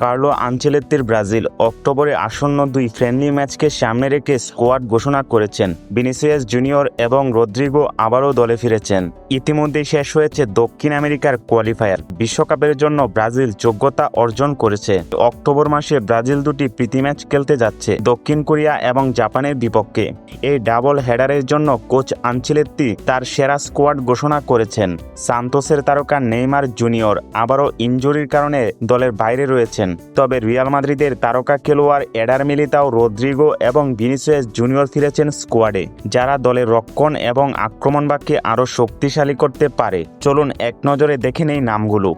Carlo আঞ্চেলেত্তির Brazil অক্টোবরে আসন্ন দুই ফ্রেন্ডলি ম্যাচকে সামনে রেখে স্কোয়াড ঘোষণা করেছেন ভিনিসিয়াস জুনিয়র এবং রদ্রিগো আবারও দলে ফিরেছেন। ইতিমধ্যেই শেষ হয়েছে দক্ষিণ আমেরিকার কোয়ালিফায়ার। বিশ্বকাপের জন্য ব্রাজিল যোগ্যতা অর্জন করেছে। অক্টোবর মাসে ব্রাজিল দুটি প্রীতি ম্যাচ খেলতে যাচ্ছে দক্ষিণ কোরিয়া এবং জাপানের বিপক্ষে। এই ডাবল হেডারের জন্য কোচ আঞ্চেলেত্তি তার সেরা স্কোয়াড ঘোষণা করেছেন। সান্তোসের তারকা নেইমার জুনিয়র আবারও ইনজুরির কারণে দলের বাইরে রয়েছেন। তবে রিয়াল মাদ্রিদের তারকা খেলোয়াড় এডার মিলিতাও রদ্রিগো এবং ভিনিসিয়াস জুনিয়র ফিরেছেন স্কোয়াডে, যারা দলের রক্ষণ এবং আক্রমণবাক্যে আরও শক্তিশালী করতে পারে। চলুন এক নজরে দেখে নেই নামগুলো।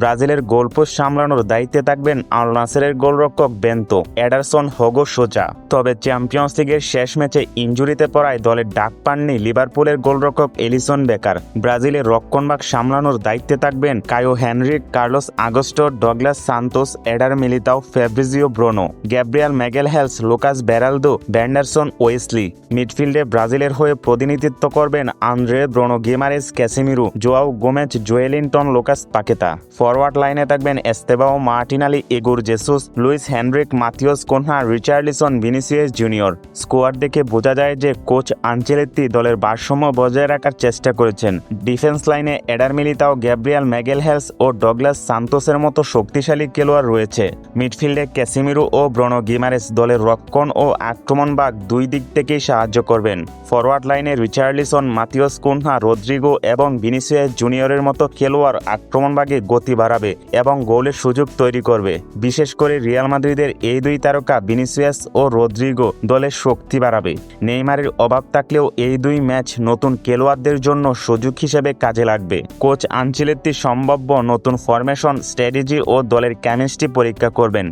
ব্রাজিলের গোলপোস্ট সামলানোর দায়িত্বে থাকবেন আল নাসেরের গোলরক্ষক বেন্তো। এডারসন হোগো সোজা। তবে চ্যাম্পিয়ন্স লিগের শেষ ম্যাচে ইঞ্জুরিতে পড়ায় দলের ডাক পাননি লিভারপুলের গোলরক্ষক এলিসন বেকার। ব্রাজিলের রক্ষণভাগ সামলানোর দায়িত্বে থাকবেন Caio Henrique, Carlos Augusto, Douglas Santos, Eder Militao, Fabricio Bruno, Gabriel Magalhaes Lucas Beraldo, Vanderson Wesley. মিডফিল্ডে ব্রাজিলের হয়ে প্রতিনিধিত্ব করবেন Andre Bruno Guimaraes, Casemiro, Joao Gomes Joelinton Lucas Paqueta. Forward লাইনে থাকবেন Estevao Martinelli Igor Jesus, Luiz Henrique Matheus Cunha, Richarlison Vinicius Junior. Squad দেখে বোঝা যায় যে কোচ আঞ্চেলেত্তি দলের ভারসাম্য বজায় রাখার চেষ্টা করেছেন। ডিফেন্স লাইনে Eder Militao, Gabriel Magalhaes ও ডগলাস সান্তোসের মতো শক্তিশালী খেলোয়াড় রয়েছে। মিডফিল্ডে ক্যাসিমিরু ও ব্রনো গিমারেস দলের রক্ষণ ও আক্রমণ বাগ দুই দিক থেকেই সাহায্য করবেন। ফরওয়ার্ড লাইনে রিচার্লিসন মাথিওস কুনহা, রদ্রিগো এবং ভিনিসিয়াস জুনিয়রের মতো খেলোয়াড় আক্রমণ বাগে গতি বাড়াবে এবং গোলের সুযোগ তৈরি করবে। বিশেষ করে রিয়াল মাদ্রিদের এই দুই তারকা ভিনিসিয়াস ও রদ্রিগো দলের শক্তি বাড়াবে। নেইমারের অভাব থাকলেও এই দুই ম্যাচ নতুন খেলোয়াড়দের জন্য সুযোগ হিসেবে কাজে লাগবে। কোচ আঞ্চলেত্তি সম্ভাব্য নতুন ফরমেশন, স্ট্র্যাটেজি ও দলের কেমিস্ট্রি পরীক্ষা করবেন।